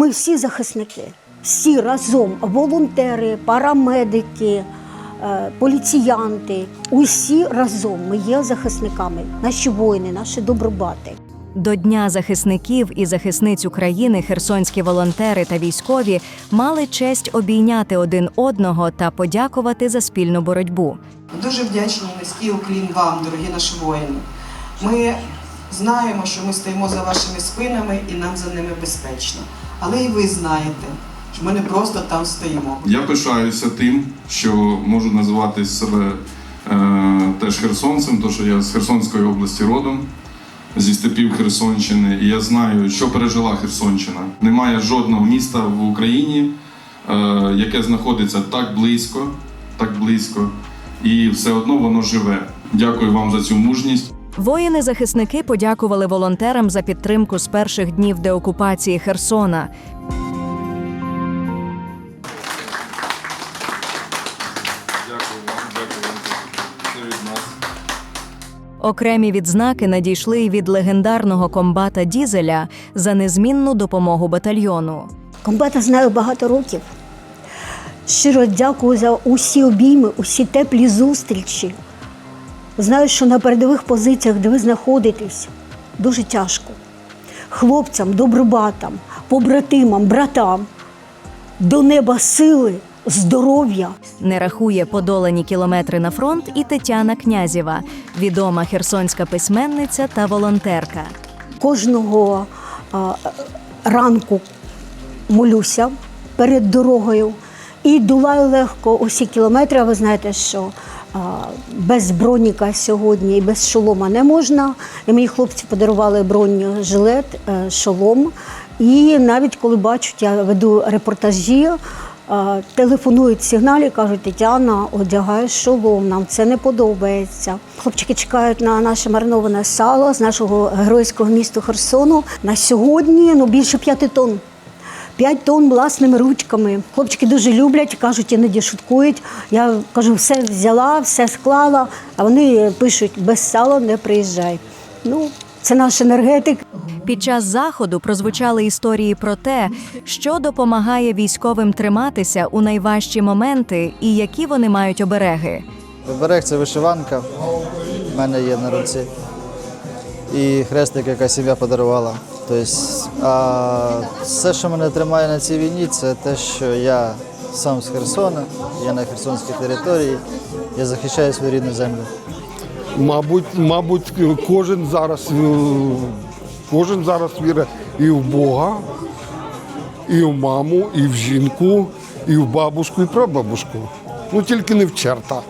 ми всі захисники, всі разом, волонтери, парамедики, е, поліціянти, усі разом ми є захисниками, наші воїни, наші добробати. До Дня захисників і захисниць України херсонські волонтери та військові мали честь обійняти один одного та подякувати за спільну боротьбу. Дуже вдячні низький уклін вам, дорогі наші воїни. Ми знаємо, що ми стоїмо за вашими спинами і нам за ними безпечно. Але і ви знаєте, що ми не просто там стоїмо. Я пишаюся тим, що можу називати себе е, теж херсонцем, тому що я з Херсонської області родом, зі степів Херсонщини, і я знаю, що пережила Херсонщина. Немає жодного міста в Україні, е, яке знаходиться так близько, так близько, і все одно воно живе. Дякую вам за цю мужність. Воїни-захисники подякували волонтерам за підтримку з перших днів деокупації Херсона. Дякую вам, дякую вам. Це від нас. Окремі відзнаки надійшли й від легендарного комбата Дізеля за незмінну допомогу батальйону. Комбата знаю багато років. Щиро дякую за усі обійми, усі теплі зустрічі. Знаю, що на передових позиціях, де ви знаходитесь, дуже тяжко. Хлопцям, добробатам, побратимам, братам до неба сили, здоров'я. Не рахує подолані кілометри на фронт і Тетяна Князєва, відома херсонська письменниця та волонтерка. Кожного а, ранку молюся перед дорогою і долаю легко усі кілометри. А ви знаєте, що без броніка сьогодні і без шолома не можна. І мені хлопці подарували бронежилет, е, шолом. І навіть коли бачать, я веду репортажі. е, Телефонують сигналі, кажуть, Тетяна, одягай шолом, нам це не подобається. Хлопчики чекають на наше мариноване сало з нашого геройського міста Херсону. На сьогодні ну, більше п'яти тонн. П'ять тонн власними ручками. Хлопчики дуже люблять, кажуть, іноді шуткують. Я кажу, все взяла, все склала, а вони пишуть, без сала не приїжджай. Ну, це наш енергетик. Під час заходу прозвучали історії про те, що допомагає військовим триматися у найважчі моменти і які вони мають обереги. Оберег це вишиванка. в мене є на руці. І хрестик, яка сім'я подарувала. Тобто, а все, що мене тримає на цій війні, це те, що я сам з Херсона, я на Херсонській території, я захищаю свою рідну землю. Мабуть, мабуть, кожен зараз, е, кожен зараз вірить і в Бога, і в маму, і в жінку, і в бабушку, і прабабушку. Ну тільки не в черта.